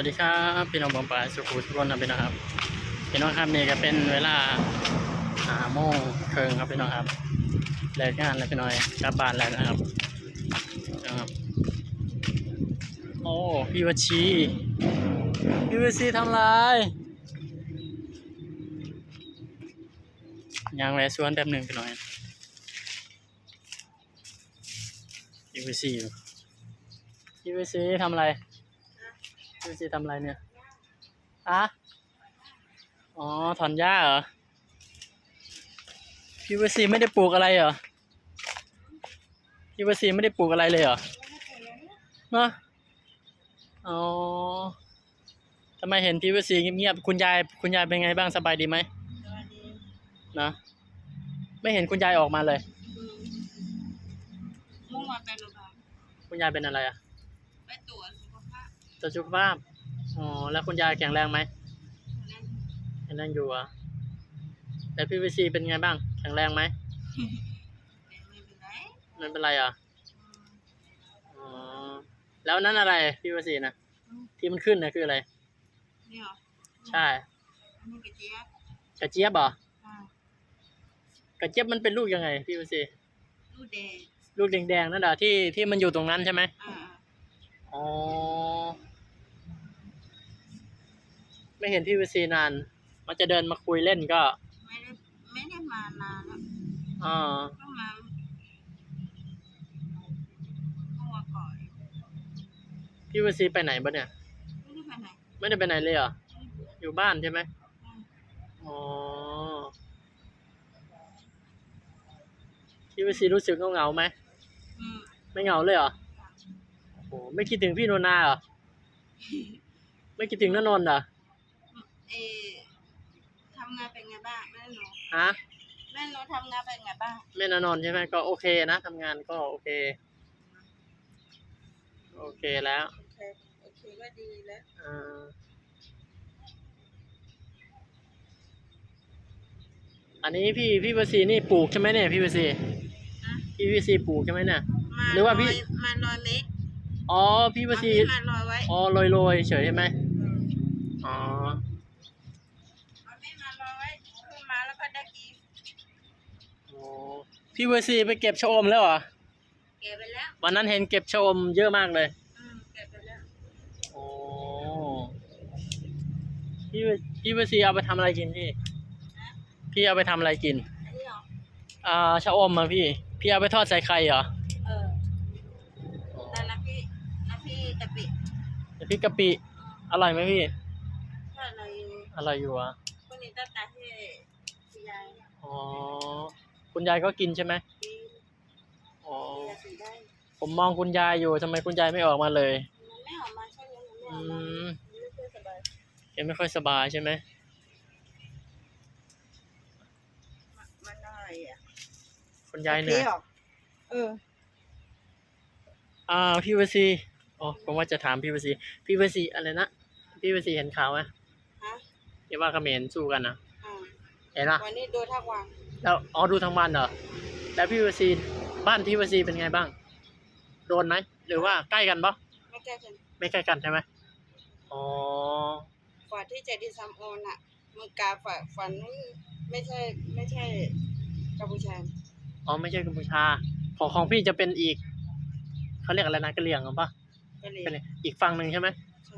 วัสดีครับพี่น้องบอมปลายสุขุมทุกคนนะพี่น้องครับพี่น้องครับนี่ก็เป็นเวลาหาโมงเคิงครับพี่น้องครับเลิกงานแล้วพี่น้อยกลับบ้านแล้วนะครับนะครับโอ้พี่วชีพี่วชีทำไรยังแวะสวนแป๊บหนึ่งพี่น้อยพี่วชีพี่วชีทำอะไร พี่ซีทำอะไรเนี่ยอะอ๋อ ถอนหญ้าเหรอ พี่วซีไม่ได้ปลูกอะไรเหรอ พี่วซีไม่ได้ปลูกอะไรเลยเหรอเนาะอ๋อทำไมเห็นพี่วซีเงียบๆ คุณยาย คุณยายเป็นไงบ้างสบายดีไหมนะไม่เห็นคุณยายออกมาเลยเมื่อวานไปโรงพยาบาลคุณยายเป็นอะไรอะไปตรวจ สุขภาพตรวจสุขภาพอ๋อแล้วคุณยายแข็งแรงไหมนั่นแข็งแรงอยู่เหรอะแต่พี่วซีเป็นไงบ้าง แข็งแรงไหมไม่เป็นไรไม่เป็นไรเหรอะอ๋อแล้วนั้นอะไรพี่วสีนะที่มันขึ้นนะคืออะไรนี่เหรอใช่อันนี้กระเจี๊ยบกระเจี๊ยบเหรออ่ากระเจี๊ยบมันเป็นลูกยังไง พี่วสีลูกแดงลูกแดงๆนั่นเหรอที่ที่มันอยู่ตรงนั้นใช่ไหมอ่าอ๋ ไม่เห็นพี่วสีนาน มันจะเดินมาคุยเล่นก็ไม่ได้ไม่ได้มานานแล้วอ่าก็มาเมื่อวานก่อนพี่วสีไปไหนบ้างเนี่ย ไม่ได้ไปไหนไม่ได้ไปไหนเลยเหรอ อยู่บ้านใช่ไหมอืมอ๋อ พี่วสีรู้สึกเหงาๆไหม อืมไม่เหงาเลยเหรอ โอ้ไม่คิดถึงพี่โนนาเหรอ ไม่คิดถึงนนนท์เหรอ เออทำงานเป็นไงบ้างแม่หนูฮะแม่หนูทำงานเป็นไงบ้างแม่นนนท์ใช่ไหมก็โอเคนะทำงานก็โอเค โอเคแล้วโอเคโอเคก็ดีแล้วอ่าอันนี้พี่พี่วสีนี่ปลูกใช่ไหมเนี่ยพี่วสีนะพี่วสีปลูกใช่ไหมเนี่ย มาหรือว่าพี่ลยมาลอยเล็กอ๋อพี่วสีเอาพี่มาลอยไว้อ๋อโรยโรยๆเฉยใช่ไหม ม อ๋อ เอาไม่มาลอยไว้ขึ้นมาแล้วก็ได้กิน โอ้ พี่วสีไปเก็บชะอมแล้วเหรอ เก็บไปแล้ววันนั้นเห็นเก็บชะอมเยอะมากเลย อืมเก็บไปแล้วโอ้พี่วพี่วสีเอาไปทำอะไรกินพี่ พี่เอาไปทำอะไรกิน อันนี้เหรออ่าชะอมมาพี่ พี่เอาไปทอดใส่ไข่เหรอเออแต่ละพี่ละพี่ตะปิแต่พี่กะปิอร่อยไหมพี่ ถ้าอะไรอร่อยอยู่อะคนนี้ตั้งแต่ที่ที่ยายอ๋อ คุณยายก็กินใช่ไหมกินอ๋อที่ยายสีได้ผมมองคุณยายอยู่ทำไมคุณยายไม่ออกมาเลยมันไม่ออกมาใช่ไหมมันไม่ออือกมามมันไม่ค่อยสบายแกไม่ค่อยสบายใช่ไหมมันอะไรอะคุณยายเหนื่อยพี่รเอออ่าพี่วสีอ๋อผมว่าจะถามพี่วสีพี่วสีอะไรนะพี่วสีเห็นข่าวไหมฮะที่ว่าเขมรสู้กันนะอ่าเห็นปะวันนี้ดูทักวัน แล้วอ๋อดูทั้งวันเหรอแล้วพี่วสีบ้านพี่วสีเป็นไงบ้าง โดนไหมหรือว่าใกล้กันปะไม่แก้กันไม่ใกล้กันใช่ไหมอ๋อฝ่าที่เจดีย์ซัมโอนอะมือกาฝ่าฝันนู้นไม่ใช่ไม่ใช่กัมพูชาอ๋อไม่ใช่กัมพูชา ของของพี่จะเป็นอีกเขาเรียกอะไรนะกะเหรี่ยงหรือปะก็เลยเป็นอีกฝั่งหนึ่งใช่ไหม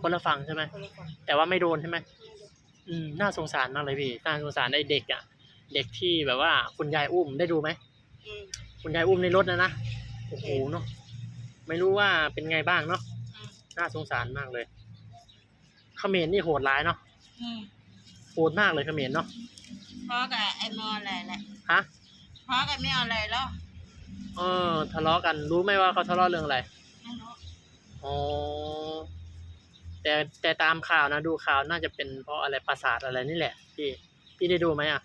คนละฝั่งใช่ไหมคนละฝั่งแต่ว่าไม่โดนใช่ไหมไม่รู้อืมน่าสงสารมากเลยพี่น่าสงสารไอ้เด็กอะ เด็กที่แบบว่า คุณยายอุ้มได้ดูไหมอืม คุณยายอุ้มในรถนะนะโอ้โหเนาะไม่รู้ว่าเป็นไงบ้างเนาะอืม น่าสงสารมากเลยเขมรนี่โหดร้ายเนาะอืมโหดมากเลยเขมรเนาะเพราะกับไอ้มออะไรแหละฮะเพราะกับไม่เอาอะไรแล้วเออทะเลาะกันรู้ไหมว่าเขาทะเลาะเรื่องอะไรไม่รู้อ๋อแต่แต่ตามข่าวนะดูข่าวน่าจะเป็นเพราะอะไรประสาทอะไรนี่แหละพี่พี่ได้ดูไหมอะ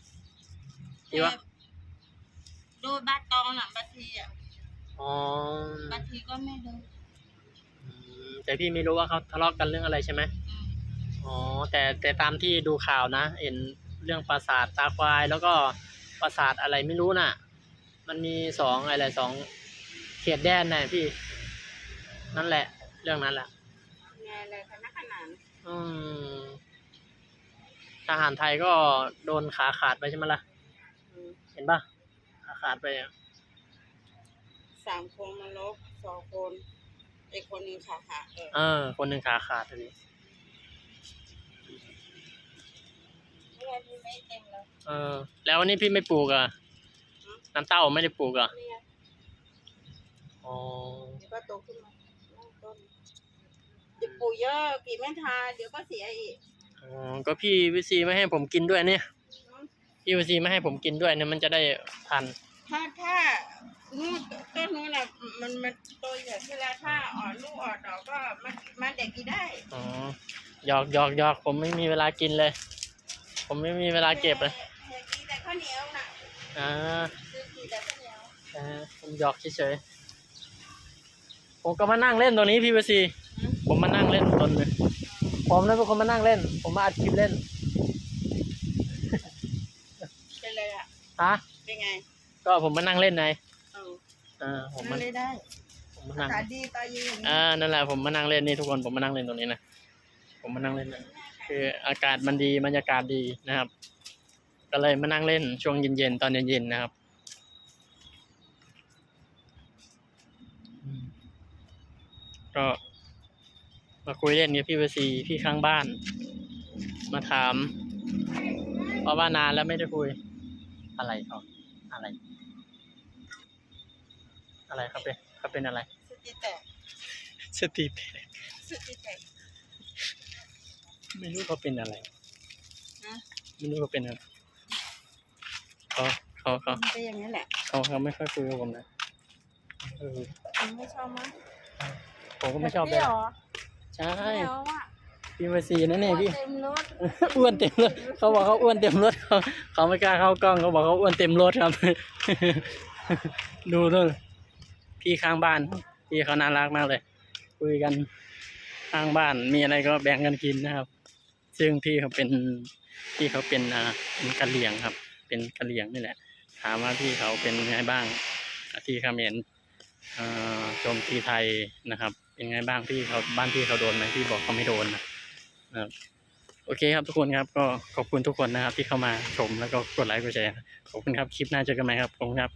ที่ว่าดูบัตรตองน่ะบางทีอะอ๋อบางทีก็ไม่ดูอืมแต่พี่ไม่รู้ว่าเขาทะเลาะกันเรื่องอะไรใช่ไหมอืมอ๋อแต่แต่ตามที่ดูข่าวนะเห็นเรื่องประสาทตาควาย แล้วก็ประสาทอะไรไม่รู้น่ะ มันมีสองอะไรสองเขตแดนน่ะพี่ นั่นแหละ เรื่องนั้นแหละงานอะไรคะนักขนานอืมทหารไทยก็โดนขาขาดไปใช่ไหมล่ะอืมเห็น ปะขาขาดไปอะสามคนมาลบสองคนอีกคนหนึ่งขาขาดเออเออ คนหนึ่งขาขาดเลยเมื่อนี้ไม่เต็มแล้วเออ แล้ววันนี้พี่ไม่ปลูกอะน้ำเต้าไม่ได้ปลูกอะนี่ไงอ๋อเดี๋ยวก็โตขึ้นมาต้นเดี๋ยวปลูกเยอะกี่ไม่ทาเดี๋ยวก็เสียอีกอ๋อก็พี่วิซีไม่ให้ผมกินด้วยเนี่ยอืม พี่วิซีไม่ให้ผมกินด้วยเนี่ยมันจะได้ทัน ถ้าถ้านู่นต้นนู้นน่ะมันมันโตอย่างที่แล้วถ้าอ่อนลูกอ่อนดอกก็มันมันเด็กกินได้อ๋อหยอกหยอกหยอกผมไม่มีเวลากินเลย ผมไม่มีเวลาเก็บเลยเด็กกินแต่ข้าวเหนียวน่ะอ่าคือกินแต่ข้าวเหนียวเออผมหยอกเฉยๆผมก็มานั่งเล่นตัวนี้พี่วซีอืมผมมานั่งเล่นตนเลยผมนั่นเป็นคนมานั่งเล่น ผมมาอัดคลิปเล่นเป็นเลยอะ ฮะเป็นไงก็ผมมานั่งเล่นไงเออเออผมมัมานเลยได้ผมมานั่งตาดีตายืนอ่านั่นแหละผมมานั่งเล่นนี่ทุกคนผมมานั่งเล่นตรงนี้นะผมมานั่งเล่นนะคืออากาศมันดีบรรยากาศดีนะครับ ก็เลยมานั่งเล่นช่วงเย็นๆตอนเย็นๆนะครับอืมก็ มาคุยเล่นกับพี่วซีพี่ข้างบ้าน มาถามเพราะว่านานแล้วไม่ได้คุย อะไรเขาอะไร อะไรเขาเป็นเขาเป็นอะไร สติแตกสติแตกสติแตกไม่รู้เขาเป็นอะไรนะไม่รู้เขาเป็นอะไรเขาเขาเขามันเป็นอย่างนี้แหละเขาเขาไม่ค่อยคุยกับผมนะเออคุณไม่ชอบมั้ยผมก็ไม่ชอบเปเลยรี้ยวเหรอใช่ไม่เอาอะ พี่วซีนั่นเองพี่เต็มรถอ้วนเต็มรถเขาบอกเขาอ้วนเต็มรถเขาเขาไม่กล้าเข้ากล้องเขาบอกเขาอ้วนเต็มรถครับ ดูนู่นพี่ข้างบ้านพี่เขาน่ารักมากเลย คุยกันข้างบ้านมีอะไรก็แบ่งกันกินนะครับ ซึ่งพี่เขาเป็นพี่เขาเป็นอ่าเป็นกะเหรี่ยงครับ เป็นกะเหรี่ยงนี่แหละ ถามว่าพี่เขาเป็นไงบ้างที่เขมรอ่าโจมตีไทยนะครับ เป็นไงบ้างพี่เขาบ้านพี่เขาโดนไหมพี่บอกเขาไม่โดนนะ นะครับโอเคครับทุกคนครับก็ขอบคุณทุกคนนะครับที่เข้ามาชมแล้วก็กดไลค์กดแชร์ขอบคุณครับคลิปหน้าเจอกันใหม่ครับขอบคุณครับ